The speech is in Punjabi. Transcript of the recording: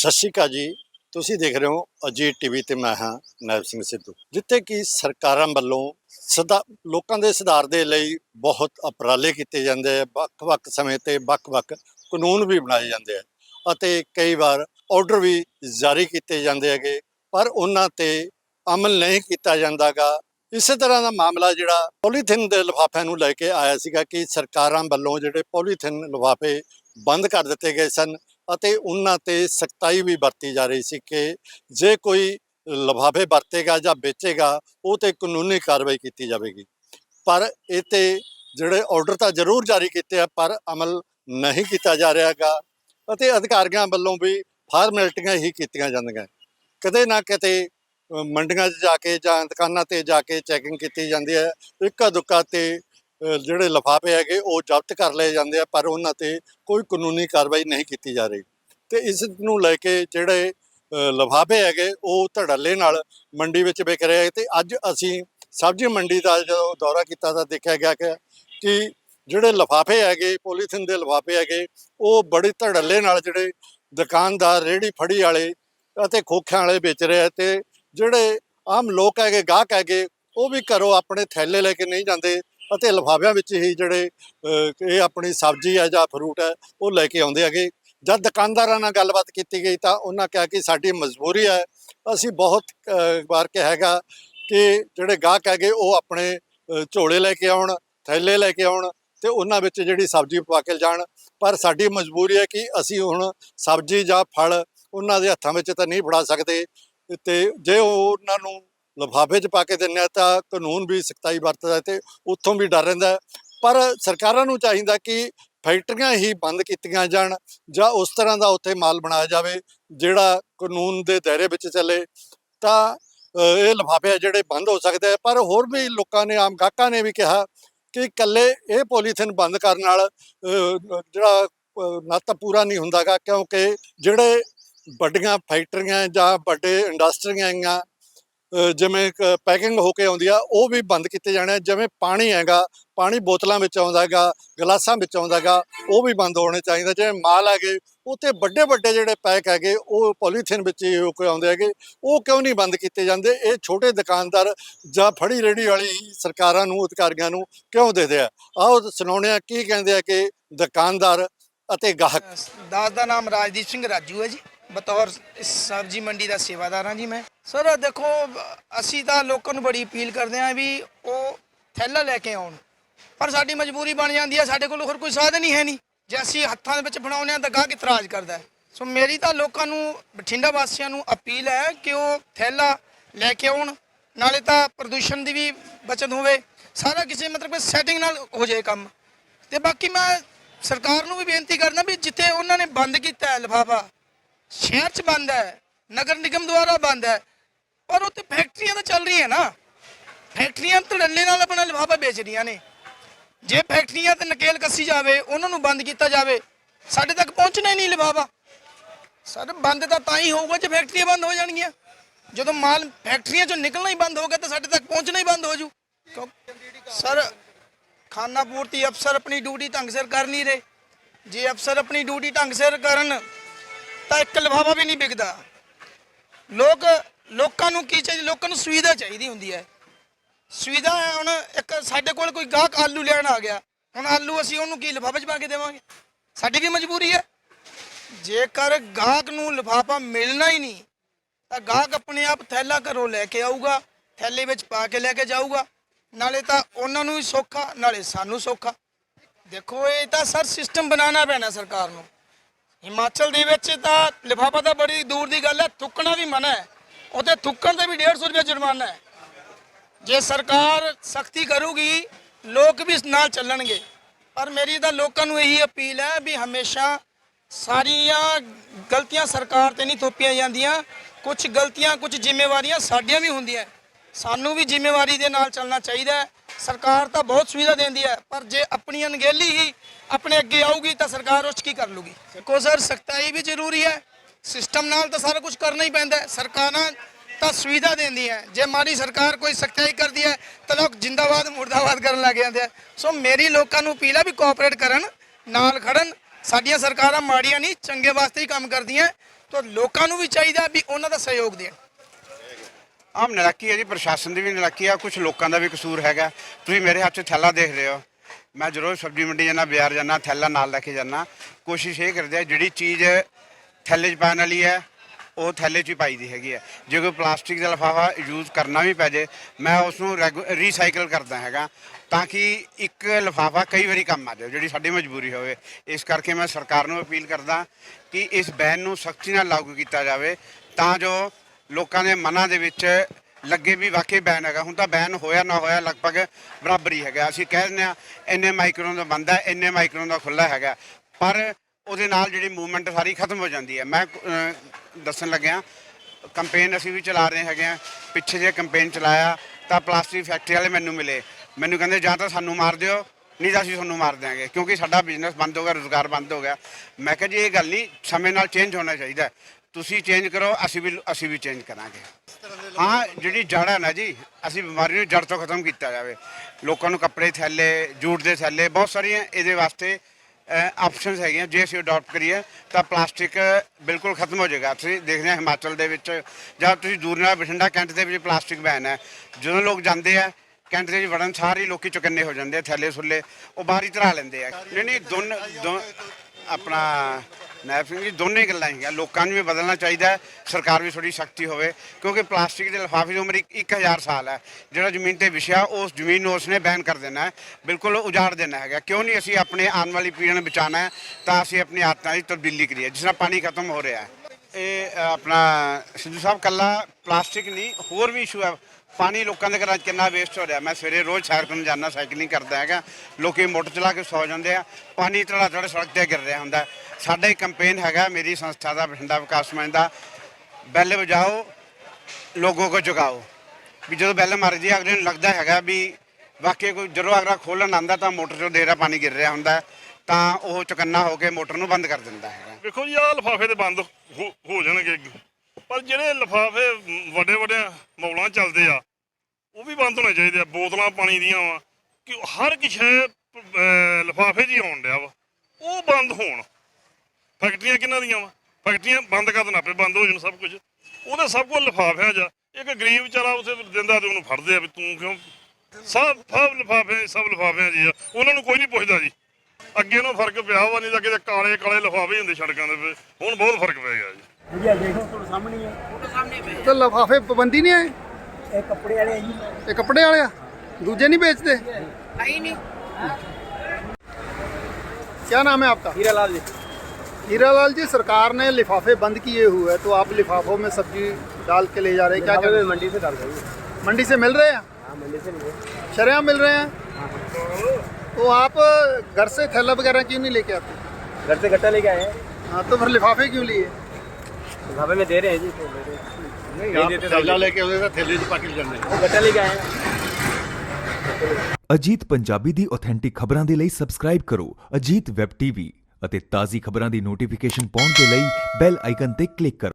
ਸਤਿ ਸ਼੍ਰੀ ਅਕਾਲ ਜੀ। ਤੁਸੀਂ ਦੇਖ ਰਹੇ ਹੋ ਅਜੀਤ ਟੀਵੀ ਤੇ ਮੈਂ ਹਾਂ ਨੈਬ ਸਿੰਘ ਸਿੱਧੂ। ਜਿੱਥੇ ਕਿ ਸਰਕਾਰਾਂ ਵੱਲੋਂ ਸਦਾ ਲੋਕਾਂ ਦੇ ਸੁਧਾਰ ਦੇ ਲਈ ਬਹੁਤ ਉਪਰਾਲੇ ਕੀਤੇ ਜਾਂਦੇ ਆ। ਵੱਖ-ਵੱਖ ਸਮੇਂ ਤੇ ਵੱਖ-ਵੱਖ ਕਾਨੂੰਨ ਵੀ ਬਣਾਏ ਜਾਂਦੇ ਆ ਅਤੇ ਕਈ ਵਾਰ ਆਰਡਰ ਵੀ ਜਾਰੀ ਕੀਤੇ ਜਾਂਦੇ ਹੈਗੇ, ਪਰ ਉਹਨਾਂ ਤੇ ਅਮਲ ਨਹੀਂ ਕੀਤਾ ਜਾਂਦਾਗਾ। ਇਸੇ ਤਰ੍ਹਾਂ ਦਾ ਮਾਮਲਾ ਜਿਹੜਾ ਪੋਲੀਥਿਨ ਦੇ ਲਿਫਾਫਿਆਂ ਨੂੰ ਲੈ ਕੇ ਆਇਆ ਸੀਗਾ ਕਿ ਸਰਕਾਰਾਂ ਵੱਲੋਂ ਜਿਹੜੇ ਪੋਲੀਥਿਨ ਲਿਫਾਫੇ ਬੰਦ ਕਰ ਦਿੱਤੇ ਗਏ ਸਨ। ਅਤੇ ਉਹਨਾਂ ਤੇ ਸਖਤਾਈ ਵੀ ਵਰਤੀ ਜਾ ਰਹੀ ਸੀ ਕਿ ਜੇ ਕੋਈ ਲਫਾਫੇ ਵਰਤੇਗਾ ਜਾਂ ਵੇਚੇਗਾ, ਉਹ ਤੇ ਕਾਨੂੰਨੀ ਕਾਰਵਾਈ ਕੀਤੀ ਜਾਵੇਗੀ। ਪਰ ਇਹ ਤੇ ਜਿਹੜੇ ਆਰਡਰ ਤਾਂ ਜ਼ਰੂਰ ਜਾਰੀ ਕੀਤੇ ਆ, ਪਰ ਅਮਲ ਨਹੀਂ ਕੀਤਾ ਜਾ ਰਿਹਾਗਾ ਅਤੇ ਅਧਿਕਾਰੀਆਂ ਵੱਲੋਂ ਵੀ ਫਾਰਮੈਲਟੀਆਂ ਹੀ ਕੀਤੀਆਂ ਜਾਂਦੀਆਂ। ਕਦੇ ਨਾ ਕਿਤੇ ਮੰਡੀਆਂ 'ਚ ਜਾ ਕੇ ਜਾਂ ਦੁਕਾਨਾਂ ਤੇ ਜਾ ਕੇ ਚੈਕਿੰਗ ਕੀਤੀ ਜਾਂਦੀ ਹੈ। ਇੱਕਾ ਦੁੱਕਾ ਤੇ ਜਿਹੜੇ ਲਿਫਾਫੇ ਹੈਗੇ ਉਹ ਜ਼ਬਤ ਕਰ ਲਏ ਜਾਂਦੇ ਆ ਪਰ ਉਹਨਾਂ ਤੇ ਕੋਈ ਕਾਨੂੰਨੀ ਕਾਰਵਾਈ ਨਹੀਂ ਕੀਤੀ ਜਾ ਰਹੀ। ਤੇ ਇਸ ਨੂੰ ਲੈ ਕੇ ਜਿਹੜੇ ਅ, ਲਿਫਾਫੇ ਹੈਗੇ ਉਹ ਧੜੱਲੇ ਨਾਲ ਮੰਡੀ ਵਿੱਚ ਵਿਕ ਰਹੇ ਆ ਤੇ ਅੱਜ ਅਸੀਂ ਸਬਜ਼ੀ ਮੰਡੀ ਦਾ ਜਦੋਂ ਦੌਰਾ ਕੀਤਾ ਤਾਂ ਦੇਖਿਆ ਗਿਆ ਕਿ ਜਿਹੜੇ ਲਿਫਾਫੇ ਹੈਗੇ ਪੋਲੀਥਿਨ ਦੇ ਲਿਫਾਫੇ ਹੈਗੇ ਉਹ ਬੜੀ ਧੜੱਲੇ ਨਾਲ ਜਿਹੜੇ ਦੁਕਾਨਦਾਰ ਰੇੜੀ ਫੜੀ ਵਾਲੇ ਅਤੇ ਖੋਖਿਆਂ ਵਾਲੇ ਵੇਚ ਰਹੇ ਆ। ਤੇ ਜਿਹੜੇ ਆਮ ਲੋਕ ਹੈਗੇ ਗਾਹਕ ਹੈਗੇ ਉਹ ਵੀ ਘਰੋਂ ਆਪਣੇ ਥੈਲੇ ਲੈ ਕੇ ਨਹੀਂ ਜਾਂਦੇ। ਅਤੇ ਲਿਫਾਫਿਆਂ ਵਿੱਚ ਹੀ ਜਿਹੜੇ ਇਹ ਆਪਣੀ ਸਬਜ਼ੀ ਹੈ ਜਾਂ ਫਰੂਟ ਹੈ, ਉਹ ਲੈ ਕੇ ਆਉਂਦੇ ਹੈਗੇ। ਜਦ ਦੁਕਾਨਦਾਰਾਂ ਨਾਲ ਗੱਲਬਾਤ ਕੀਤੀ ਗਈ ਤਾਂ ਉਹਨਾਂ ਕਿਹਾ ਕਿ ਸਾਡੀ ਮਜਬੂਰੀ ਹੈ। ਅਸੀਂ ਬਹੁਤ ਵਾਰ ਕਿਹਾ ਹੈਗਾ ਕਿ ਜਿਹੜੇ ਗਾਹਕ ਹੈਗੇ, ਉਹ ਆਪਣੇ ਝੋਲੇ ਲੈ ਕੇ ਆਉਣ, ਥੈਲੇ ਲੈ ਕੇ ਆਉਣ ਤੇ ਉਹਨਾਂ ਵਿੱਚ ਜਿਹੜੀ ਸਬਜ਼ੀ ਪਾ ਕੇ ਜਾਣ ਪਰ ਸਾਡੀ ਮਜਬੂਰੀ ਹੈ ਕਿ ਅਸੀਂ ਹੁਣ ਸਬਜ਼ੀ ਜਾਂ ਫਲ ਉਹਨਾਂ ਦੇ ਹੱਥਾਂ ਵਿੱਚ ਤਾਂ ਨਹੀਂ ਫੜਾ ਸਕਦੇ। ਤੇ ਜੇ ਉਹਨਾਂ ਨੂੰ ਲਿਫਾਫੇ 'ਚ ਪਾ ਕੇ ਦਿੰਦੇ ਆ ਤਾਂ ਕਾਨੂੰਨ ਵੀ ਸਖਤਾਈ ਵਰਤਦਾ ਹੈ ਤੇ ਉੱਥੋਂ ਵੀ ਡਰ ਰਹਿੰਦਾ ਪਰ ਸਰਕਾਰਾਂ ਨੂੰ ਚਾਹੀਦਾ ਕਿ ਫੈਕਟਰੀਆਂ ਹੀ ਬੰਦ ਕੀਤੀਆਂ ਜਾਣ ਜਾਂ ਉਸ ਤਰ੍ਹਾਂ ਦਾ ਉੱਥੇ ਮਾਲ ਬਣਾਇਆ ਜਾਵੇ ਜਿਹੜਾ ਕਾਨੂੰਨ ਦੇ ਦਾਇਰੇ ਵਿੱਚ ਚੱਲੇ। ਤਾਂ ਇਹ ਲਿਫਾਫੇ ਆ ਜਿਹੜੇ ਬੰਦ ਹੋ ਸਕਦੇ ਆ ਪਰ ਹੋਰ ਵੀ ਲੋਕਾਂ ਨੇ ਆਮ ਗਾਹਕਾਂ ਨੇ ਵੀ ਕਿਹਾ ਕਿ ਇਕੱਲੇ ਇਹ ਪੋਲੀਥਿਨ ਬੰਦ ਕਰਨ ਨਾਲ ਜਿਹੜਾ ਅ, ਨੱਤ ਪੂਰਾ ਨਹੀਂ ਹੁੰਦਾਗਾ ਕਿਉਂਕਿ ਜਿਹੜੇ ਵੱਡੀਆਂ ਫੈਕਟਰੀਆਂ ਜਾਂ ਵੱਡੇ ਇੰਡਸਟਰੀਆਂ ਹੈਗੀਆਂ ਜਿਵੇਂ ਪੈਕਿੰਗ ਹੋ ਕੇ ਆਉਂਦੀ ਆ, ਉਹ ਵੀ ਬੰਦ ਕੀਤੇ ਜਾਣੇ ਜਿਵੇਂ ਪਾਣੀ ਹੈਗਾ, ਪਾਣੀ ਬੋਤਲਾਂ ਵਿੱਚ ਆਉਂਦਾ ਹੈਗਾ, ਗਲਾਸਾਂ ਵਿੱਚ ਆਉਂਦਾ ਹੈਗਾ, ਉਹ ਵੀ ਬੰਦ ਹੋਣੇ ਚਾਹੀਦੇ। ਜਿਵੇਂ ਮਾਲ ਹੈਗੇ, ਉੱਥੇ ਵੱਡੇ ਵੱਡੇ ਜਿਹੜੇ ਪੈਕ ਹੈਗੇ, ਉਹ ਪੋਲੀਥੀਨ ਵਿੱਚ ਹੀ ਹੋ ਕੇ ਆਉਂਦੇ ਹੈਗੇ। ਉਹ ਕਿਉਂ ਨਹੀਂ ਬੰਦ ਕੀਤੇ ਜਾਂਦੇ? ਇਹ ਛੋਟੇ ਦੁਕਾਨਦਾਰ ਜਾਂ ਫੜੀ ਰੇੜੀ ਵਾਲੀ ਸਰਕਾਰਾਂ ਨੂੰ, ਅਧਿਕਾਰੀਆਂ ਨੂੰ ਕਿਉਂ ਦੇਦੇ ਆ ਆਓ ਸੁਣਾਉਣੇ ਆ ਕੀ ਕਹਿੰਦੇ ਆ ਕਿ ਦੁਕਾਨਦਾਰ ਅਤੇ ਗਾਹਕ। ਦਾਸ ਦਾ ਨਾਮ ਰਾਜਦੀਪ ਸਿੰਘ ਰਾਜੂ ਹੈ ਜੀ। ਬਤੌਰ ਸਬਜ਼ੀ ਮੰਡੀ ਦਾ ਸੇਵਾਦਾਰ ਹਾਂ ਜੀ ਮੈਂ। ਸਰ ਦੇਖੋ, ਅਸੀਂ ਤਾਂ ਲੋਕਾਂ ਨੂੰ ਬੜੀ ਅਪੀਲ ਕਰਦੇ ਹਾਂ ਵੀ ਉਹ ਥੈਲਾ ਲੈ ਕੇ ਆਉਣ। ਪਰ ਸਾਡੀ ਮਜਬੂਰੀ ਬਣ ਜਾਂਦੀ ਹੈ, ਸਾਡੇ ਕੋਲ ਹੋਰ ਕੋਈ ਸਾਧਨ ਹੀ ਹੈ ਨਹੀਂ। ਜੇ ਅਸੀਂ ਹੱਥਾਂ ਦੇ ਵਿੱਚ ਬਣਾਉਂਦੇ ਹਾਂ ਤਾਂ ਗਾਹਕ ਇਤਰਾਜ਼ ਕਰਦਾ ਸੋ ਮੇਰੀ ਤਾਂ ਲੋਕਾਂ ਨੂੰ, ਬਠਿੰਡਾ ਵਾਸੀਆਂ ਨੂੰ ਅਪੀਲ ਹੈ ਕਿ ਉਹ ਥੈਲਾ ਲੈ ਕੇ ਆਉਣ। ਨਾਲੇ ਤਾਂ ਪ੍ਰਦੂਸ਼ਣ ਦੀ ਵੀ ਬਚਤ ਹੋਵੇ। ਸਾਰਾ ਕਿਸੇ ਮਤਲਬ ਕਿ ਸੈਟਿੰਗ ਨਾਲ ਹੋ ਜਾਏ ਕੰਮ। ਤੇ ਬਾਕੀ ਮੈਂ ਸਰਕਾਰ ਨੂੰ ਵੀ ਬੇਨਤੀ ਕਰਦਾ ਵੀ ਜਿੱਥੇ ਉਹਨਾਂ ਨੇ ਬੰਦ ਕੀਤਾ ਹੈ, ਲਿਫਾਫਾ, ਸ਼ਹਿਰ 'ਚ ਬੰਦ ਹੈ, ਨਗਰ ਨਿਗਮ ਦੁਆਰਾ ਬੰਦ ਹੈ ਪਰ ਉੱਥੇ ਫੈਕਟਰੀਆਂ ਤਾਂ ਚੱਲ ਰਹੀਆਂ ਨਾ। ਫੈਕਟਰੀਆਂ ਧੜੱਲੇ ਨਾਲ ਆਪਣਾ ਲਿਫਾਫਾ ਵੇਚ ਰਹੀਆਂ ਨੇ। ਜੇ ਫੈਕਟਰੀਆਂ ਤੇ ਨਕੇਲ ਕੱਸੀ ਜਾਵੇ, ਉਹਨਾਂ ਨੂੰ ਬੰਦ ਕੀਤਾ ਜਾਵੇ, ਸਾਡੇ ਤੱਕ ਪਹੁੰਚਣਾ ਹੀ ਨਹੀਂ ਲਿਫਾਫਾ। ਸਰ, ਬੰਦ ਤਾਂ ਤਾਂ ਹੀ ਹੋਊਗਾ ਜੇ ਫੈਕਟਰੀਆਂ ਬੰਦ ਹੋ ਜਾਣਗੀਆਂ। ਜਦੋਂ ਮਾਲ ਫੈਕਟਰੀਆਂ ਚੋਂ ਨਿਕਲਣਾ ਹੀ ਬੰਦ ਹੋ ਗਿਆ ਤਾਂ ਸਾਡੇ ਤੱਕ ਪਹੁੰਚਣਾ ਹੀ ਬੰਦ ਹੋ ਜੂ। ਕਿਉਂ ਸਰ, ਖਾਨਾ ਪੂਰਤੀ ਅਫਸਰ ਆਪਣੀ ਡਿਊਟੀ ਢੰਗ ਸਿਰ ਕਰ ਨਹੀਂ ਰਹੇ। ਜੇ ਅਫਸਰ ਆਪਣੀ ਡਿਊਟੀ ਢੰਗ ਸਿਰ ਕਰਨ, ਤਾਂ ਇੱਕ ਲਿਫਾਫਾ ਵੀ ਨਹੀਂ ਵਿਕਦਾ। ਲੋਕ ਲੋਕਾਂ ਨੂੰ ਕੀ ਚਾਹੀਦੀ? ਲੋਕਾਂ ਨੂੰ ਸੁਵਿਧਾ ਚਾਹੀਦੀ ਹੁੰਦੀ ਹੈ। ਸੁਵਿਧਾ ਹੈ, ਹੁਣ ਇੱਕ ਸਾਡੇ ਕੋਲ ਕੋਈ ਗਾਹਕ ਆਲੂ ਲੈਣ ਆ ਗਿਆ। ਹੁਣ ਆਲੂ ਅਸੀਂ ਉਹਨੂੰ ਕੀ ਲਿਫਾਫੇ 'ਚ ਪਾ ਕੇ ਦੇਵਾਂਗੇ? ਸਾਡੀ ਵੀ ਮਜਬੂਰੀ ਹੈ। ਜੇਕਰ ਗਾਹਕ ਨੂੰ ਲਿਫਾਫਾ ਮਿਲਣਾ ਹੀ ਨਹੀਂ, ਤਾਂ ਗਾਹਕ ਆਪਣੇ ਆਪ ਥੈਲਾ ਘਰੋਂ ਲੈ ਕੇ ਆਊਗਾ, ਥੈਲੇ ਵਿੱਚ ਪਾ ਕੇ ਲੈ ਕੇ ਜਾਊਗਾ। ਨਾਲੇ ਤਾਂ ਉਹਨਾਂ ਨੂੰ ਵੀ ਸੌਖਾ, ਨਾਲੇ ਸਾਨੂੰ ਸੌਖਾ। ਦੇਖੋ, ਇਹ ਤਾਂ ਸਰ ਸਿਸਟਮ ਬਣਾਉਣਾ ਪੈਣਾ ਸਰਕਾਰ ਨੂੰ। ਹਿਮਾਚਲ ਦੇ ਵਿੱਚ ਤਾਂ ਲਿਫਾਫਾ ਤਾਂ ਬੜੀ ਦੂਰ ਦੀ ਗੱਲ ਹੈ, ਥੁੱਕਣਾ ਵੀ ਮਨਾ ਹੈ। ਉੱਥੇ ਥੁੱਕਣ ਤੇ ਵੀ 150 ਰੁਪਏ ਜੁਰਮਾਨਾ ਹੈ। ਜੇ ਸਰਕਾਰ ਸਖਤੀ ਕਰੂਗੀ, ਲੋਕ ਵੀ ਇਸ ਨਾਲ ਚੱਲਣਗੇ। ਪਰ ਮੇਰੀ ਤਾਂ ਲੋਕਾਂ ਨੂੰ ਇਹੀ ਅਪੀਲ ਹੈ ਵੀ ਹਮੇਸ਼ਾ ਸਾਰੀਆਂ ਗਲਤੀਆਂ ਸਰਕਾਰ ਤੇ ਨਹੀਂ ਥੋਪੀਆਂ ਜਾਂਦੀਆਂ। ਕੁਝ ਗਲਤੀਆਂ ਕੁਝ ਜ਼ਿੰਮੇਵਾਰੀਆਂ ਸਾਡੀਆਂ ਵੀ ਹੁੰਦੀਆਂ। ਸਾਨੂੰ ਵੀ ਜ਼ਿੰਮੇਵਾਰੀ ਦੇ ਨਾਲ ਚੱਲਣਾ ਚਾਹੀਦਾ ਸਰਕਾਰ ਤਾਂ ਬਹੁਤ ਸੁਵਿਧਾ ਦਿੰਦੀ ਹੈ, ਪਰ ਜੇ ਆਪਣੀ ਅਣਗਹਿਲੀ ਹੀ ਆਪਣੇ ਅੱਗੇ ਆਊਗੀ ਤਾਂ ਸਰਕਾਰ ਉਸ 'ਚ ਕੀ ਕਰ ਲੂਗੀ? ਦੇਖੋ ਸਰ, ਸਖਤਾਈ ਵੀ ਜ਼ਰੂਰੀ ਹੈ ਸਿਸਟਮ ਨਾਲ ਤਾਂ ਸਾਰਾ ਕੁਝ ਕਰਨਾ ਹੀ ਪੈਂਦਾ ਸਰਕਾਰਾਂ ਤਾਂ ਸੁਵਿਧਾ ਦਿੰਦੀਆਂ ਜੇ ਮਾੜੀ ਸਰਕਾਰ ਕੋਈ ਸਖਤਾਈ ਕਰਦੀ ਹੈ, ਤਾਂ ਲੋਕ ਜਿੰਦਾਬਾਦ, ਮੁਰਦਾਬਾਦ ਕਰਨ ਲੱਗ ਜਾਂਦੇ ਆ। ਸੋ ਮੇਰੀ ਲੋਕਾਂ ਨੂੰ ਅਪੀਲ ਆ ਵੀ ਕੋਆਪਰੇਟ ਕਰਨ, ਨਾਲ ਖੜਨ। ਸਾਡੀਆਂ ਸਰਕਾਰਾਂ ਮਾੜੀਆਂ ਨਹੀਂ, ਚੰਗੇ ਵਾਸਤੇ ਹੀ ਕੰਮ ਕਰਦੀਆਂ। ਤਾਂ ਲੋਕਾਂ ਨੂੰ ਵੀ ਚਾਹੀਦਾ ਵੀ ਉਹਨਾਂ ਦਾ ਸਹਿਯੋਗ ਦੇਣ। ਆਮ ਨਲਾਕੀ ਹੈ ਜੀ, ਪ੍ਰਸ਼ਾਸਨ ਦੀ ਵੀ ਨਲਾਕੀ ਆ। ਕੁਝ ਲੋਕਾਂ ਦਾ ਵੀ ਕਸੂਰ ਹੈਗਾ। ਤੁਸੀਂ ਮੇਰੇ ਹੱਥ 'ਚ ਥੈਲਾ ਦੇਖ ਰਹੇ ਹੋ ਮੈਂ ਜ਼ਰੂਰ ਸਬਜ਼ੀ ਮੰਡੀ ਜਾਂਦਾ ਬਾਜ਼ਾਰ ਜਾਂਦਾ ਥੈਲਾ ਨਾਲ ਲੈ ਕੇ ਜਾਂਦਾ ਕੋਸ਼ਿਸ਼ ਇਹ ਕਰਦੇ ਆ, ਜਿਹੜੀ ਚੀਜ਼ ਥੈਲੇ 'ਚ ਪਾਉਣ ਵਾਲੀ ਹੈ, ਉਹ ਥੈਲੇ 'ਚ ਹੀ ਪਾਈ ਦੀ ਹੈਗੀ ਹੈ। ਜੇ ਕੋਈ ਪਲਾਸਟਿਕ ਦਾ ਲਿਫਾਫਾ ਯੂਜ਼ ਕਰਨਾ ਵੀ ਪੈ ਜੇ, ਮੈਂ ਉਸ ਨੂੰ ਰੀਸਾਈਕਲ ਕਰਦਾ ਹੈਗਾ ਤਾਂ ਕਿ ਇੱਕ ਲਿਫਾਫਾ ਕਈ ਵਾਰੀ ਕੰਮ ਆ ਜਾਵੇ, ਜਿਹੜੀ ਸਾਡੀ ਮਜਬੂਰੀ ਹੋਵੇ। ਇਸ ਕਰਕੇ ਮੈਂ ਸਰਕਾਰ ਨੂੰ ਅਪੀਲ ਕਰਦਾ ਕਿ ਇਸ ਬੈਨ ਨੂੰ ਸਖਤੀ ਨਾਲ ਲਾਗੂ ਕੀਤਾ ਜਾਵੇ ਤਾਂ ਜੋ ਲੋਕਾਂ ਦੇ ਮਨਾਂ ਦੇ ਵਿੱਚ ਲੱਗੇ ਵੀ ਵਾਕਈ ਬੈਨ ਹੈਗਾ। ਹੁਣ ਤਾਂ ਬੈਨ ਹੋਇਆ ਨਾ ਹੋਇਆ ਲਗਭਗ ਬਰਾਬਰ ਹੀ ਹੈਗਾ। ਅਸੀਂ ਕਹਿ ਦਿੰਦੇ ਆ ਇੰਨੇ ਮਾਈਕਰੋਨ ਦਾ ਬੰਦਾ ਇੰਨੇ ਮਾਈਕਰੋਨ ਦਾ ਖੁੱਲਾ ਹੈਗਾ। ਪਰ ਉਹਦੇ ਨਾਲ ਜਿਹੜੀ ਮੂਵਮੈਂਟ ਸਾਰੀ ਖਤਮ ਹੋ ਜਾਂਦੀ ਹੈ। ਮੈਂ ਅਹ, ਦੱਸਣ ਲੱਗਿਆ ਕੰਪੇਨ ਅਸੀਂ ਵੀ ਚਲਾ ਰਹੇ ਹੈਗੇ ਆ ਪਿੱਛੇ ਜੇ ਕੰਪੇਨ ਚਲਾਇਆ ਤਾਂ ਪਲਾਸਟਿਕ ਫੈਕਟਰੀ ਵਾਲੇ ਮੈਨੂੰ ਮਿਲੇ। ਮੈਨੂੰ ਕਹਿੰਦੇ ਜਾਂ ਤਾਂ ਸਾਨੂੰ ਮਾਰ ਦਿਓ ਨਹੀਂ ਤਾਂ ਅਸੀਂ ਤੁਹਾਨੂੰ ਮਾਰ ਦਿਆਂਗੇ ਕਿਉਂਕਿ ਸਾਡਾ ਬਿਜ਼ਨਸ ਬੰਦ ਹੋ ਗਿਆ ਰੋਜ਼ਗਾਰ ਬੰਦ ਹੋ ਗਿਆ। ਮੈਂ ਕਿਹਾ ਜੀ ਇਹ ਗੱਲ ਨਹੀਂ ਸਮੇਂ ਨਾਲ ਚੇਂਜ ਹੋਣਾ ਚਾਹੀਦਾ ਹੈ। ਤੁਸੀਂ ਚੇਂਜ ਕਰੋ ਅਸੀਂ ਵੀ ਅਸੀਂ ਵੀ ਚੇਂਜ ਕਰਾਂਗੇ। ਹਾਂ ਜਿਹੜੀ ਜੜ ਹੈ ਨਾ ਜੀ ਅਸੀਂ ਬਿਮਾਰੀ ਨੂੰ ਜੜ ਤੋਂ ਖਤਮ ਕੀਤਾ ਜਾਵੇ। ਲੋਕਾਂ ਨੂੰ ਕੱਪੜੇ ਥੈਲੇ ਜੂਟ ਦੇ ਥੈਲੇ ਬਹੁਤ ਸਾਰੀਆਂ ਇਹਦੇ ਵਾਸਤੇ ਆਪਸ਼ਨਸ ਹੈਗੀਆਂ। ਜੇ ਅਸੀਂ ਅਡਾਪਟ ਕਰੀਏ, ਤਾਂ ਪਲਾਸਟਿਕ ਬਿਲਕੁਲ ਖਤਮ ਹੋ ਜਾਏਗਾ। ਤੁਸੀਂ ਦੇਖਦੇ ਹਾਂ ਹਿਮਾਚਲ ਦੇ ਵਿੱਚ, ਜਾਂ ਤੁਸੀਂ ਦੂਰ ਨਾਲ ਬਠਿੰਡਾ ਕੈਂਟ ਦੇ ਵਿੱਚ ਪਲਾਸਟਿਕ ਬੈਨ ਹੈ। ਜਦੋਂ ਲੋਕ ਜਾਂਦੇ ਆ, ਕੈਂਟ ਦੇ ਵਿੱਚ ਵੜਨ, ਸਾਰੇ ਲੋਕੀ ਚੁਕੰਨੇ ਹੋ ਜਾਂਦੇ ਆ ਥੈਲੇ ਸੁੱਲੇ ਉਹ ਬਾਹਰ ਹੀ ਧਰਾ ਲੈਂਦੇ ਆ। ਨਹੀਂ ਨਹੀਂ, ਦੋਨ ਦੋ- ਆਪਣਾ ਨਾਇਬ ਸਿੰਘ ਜੀ ਦੋਨੇ ਗੱਲਾਂ ਹੈਗੀਆਂ ਲੋਕਾਂ ਨੂੰ ਵੀ ਬਦਲਣਾ ਚਾਹੀਦਾ ਹੈ ਸਰਕਾਰ ਵੀ ਥੋੜੀ ਸਖਤੀ ਹੋਵੇ ਕਿਉਂਕਿ ਪਲਾਸਟਿਕ ਦੇ ਲਿਫਾਫੇ ਦੀ ਉਮਰ 1000 ਸਾਲ ਹੈ ਜਿਹੜਾ ਜ਼ਮੀਨ ਤੇ ਵਿਛਿਆ ਉਸ ਜ਼ਮੀਨ ਨੂੰ ਉਸਨੇ ਬੈਨ ਕਰ ਦੇਣਾ ਹੈ ਬਿਲਕੁਲ ਉਜਾੜ ਦੇਣਾ ਹੈਗਾ। ਕਿਉਂ ਨਹੀਂ ਅਸੀਂ ਆਪਣੇ ਆਉਣ ਵਾਲੀ ਪੀੜ੍ਹੀ ਨੂੰ ਬਚਾਉਣਾ ਹੈ ਤਾਂ ਅਸੀਂ ਆਪਣੀ ਆਦਤਾਂ ਦੀ ਤਬਦੀਲੀ ਕਰੀਏ ਜਿਸ ਨਾਲ ਪਾਣੀ ਖਤਮ ਹੋ ਰਿਹਾ ਹੈ। ਇਹ ਅ, ਆਪਣਾ ਸਿੱਧੂ ਸਾਹਿਬ ਕੱਲਾ ਪਲਾਸਟਿਕ ਨਹੀਂ ਹੋਰ ਵੀ ਇਸ਼ੂ ਹੈ ਪਾਣੀ ਲੋਕਾਂ ਦੇ ਘਰਾਂ 'ਚ ਕਿੰਨਾ ਵੇਸਟ ਹੋ ਰਿਹਾ। ਮੈਂ ਸਵੇਰੇ ਰੋਜ਼ ਸੈਰ ਕਰਨ ਜਾਂਦਾ ਸਾਈਕਲਿੰਗ ਕਰਦਾ ਹੈਗਾ। ਲੋਕੀ ਮੋਟਰ ਚਲਾ ਕੇ ਸੌ ਜਾਂਦੇ ਆ। ਪਾਣੀ ਧੜਾ ਧੜ ਸੜਕ ਤੇ ਗਿਰ ਰਿਹਾ ਹੁੰਦਾ। ਸਾਡਾ ਇੱਕ ਕੈਂਪੇਨ ਹੈਗਾ, ਮੇਰੀ ਸੰਸਥਾ ਦਾ, ਬਠਿੰਡਾ ਵਿਕਾਸ ਮੰਚ ਦਾ। ਬੈਲ ਵਜਾਓ, ਲੋਗੋਂ ਕੋ ਜਗਾਓ। ਵੀ ਜਦੋਂ ਬੈਲ ਮਰਦੀ ਹੈ ਅਗਲੇ ਨੂੰ ਲੱਗਦਾ ਹੈਗਾ ਵੀ ਵਾਕਈ ਕੋਈ ਜਦੋਂ ਅਗਲਾ ਖੋਲਣ ਆਂਦਾ ਤਾਂ ਮੋਟਰ 'ਚੋਂ ਦੇਰਾ ਪਾਣੀ ਗਿਰ ਰਿਹਾ ਹੁੰਦਾ। ਤਾਂ ਉਹ ਚੁਕੰਨਾ ਹੋ ਕੇ ਮੋਟਰ ਨੂੰ ਬੰਦ ਕਰ ਦਿੰਦਾ ਹੈਗਾ। ਵੇਖੋ ਜੀ, ਆਹ ਲਿਫਾਫੇ ਤੇ ਬੰਦ ਹੋ ਹੋ ਜਾਣਗੇ ਪਰ ਜਿਹੜੇ ਲਿਫਾਫੇ ਵੱਡੇ ਵੱਡੇ ਮੌਲਾਂ ਚੱਲਦੇ ਆ, ਉਹ ਵੀ ਬੰਦ ਹੋਣੇ ਚਾਹੀਦੇ ਆ, ਬੋਤਲਾਂ ਪਾਣੀ ਦੀਆਂ ਵਾ, ਕਿ ਹਰ ਕਿਸੇ ਲਿਫਾਫੇ ਜੀ ਹੀ ਆਉਣ ਡਿਆ ਵਾ। ਉਹ ਬੰਦ ਹੋਣ। ਫੈਕਟਰੀਆਂ ਕਿਹਨਾਂ ਦੀਆਂ ਵਾ? ਫੈਕਟਰੀਆਂ ਬੰਦ ਕਰ ਦੇਣ ਆਪੇ ਬੰਦ ਹੋ ਜਾਣ ਸਭ ਕੁਝ ਉਹਦੇ ਸਭ ਕੁਝ ਲਿਫਾਫਿਆਂ 'ਚ ਆ। ਇੱਕ ਗਰੀਬ ਵਿਚਾਰਾ ਉਸੇ ਦਿੰਦਾ ਤੇ ਉਹਨੂੰ ਫੜਦੇ ਆ ਵੀ ਤੂੰ ਕਿਉਂ? ਸਭ ਸਭ ਲਿਫਾਫੇ, ਸਭ ਲਿਫਾਫਿਆਂ ਜੀ ਆ। ਉਹਨਾਂ ਨੂੰ ਕੋਈ ਨਹੀਂ ਪੁੱਛਦਾ ਜੀ। ਅੱਗੇ ਨੂੰ ਫ਼ਰਕ ਪਿਆ ਵਾ, ਨਹੀਂ ਤਾਂ ਕਿਤੇ ਕਾਲੇ ਕਾਲੇ ਲਿਫਾਫੇ ਹੁੰਦੇ ਸੜਕਾਂ ਦੇ ਹੁਣ ਬਹੁਤ ਫ਼ਰਕ ਪੈ ਗਿਆ ਜੀ। तो लफाफे पाबंदी नहीं है ये कपड़े वाले दूजे नहीं बेचते क्या नाम है आपका हीरा लाल जी हीरा लाल जी सरकार ने लिफाफे बंद किए हुए हैं तो आप लिफाफों में सब्ज़ी डाल के ले जा रहे हैं क्या कर रहे मंडी से डाल रहे हैं मंडी से मिल रहे हैं मंडी से मिल रहे मिल रहे हैं तो आप घर से थैला वगैरह क्यों नहीं लेके आते घर से गट्टा लेके आए हैं हाँ तो फिर लिफाफे क्यों लिए ढाबे में दे रहे हैं जी तो ले रहे हैं। नहीं देते तो ਥੈਲਾ ਲੈ ਕੇ ਉਹਦੇ ਤਾਂ ਥੈਲੇ 'ਚ ਪਾ ਕੇ ਜਾਂਦੇ वो गट्टा लेके आए हैं ਅਜੀਤ ਪੰਜਾਬੀ ਦੀ ਆਥੈਂਟਿਕ ਖਬਰਾਂ ਦੇ ਲਈ ਸਬਸਕ੍ਰਾਈਬ ਕਰੋ ਅਜੀਤ ਵੈਬ ਟੀਵੀ ਅਤੇ ਤਾਜ਼ੀ ਖਬਰਾਂ ਦੀ ਨੋਟੀਫਿਕੇਸ਼ਨ ਪਾਉਣ ਦੇ ਲਈ ਬੈਲ ਆਈਕਨ ਤੇ ਕਲਿੱਕ ਕਰੋ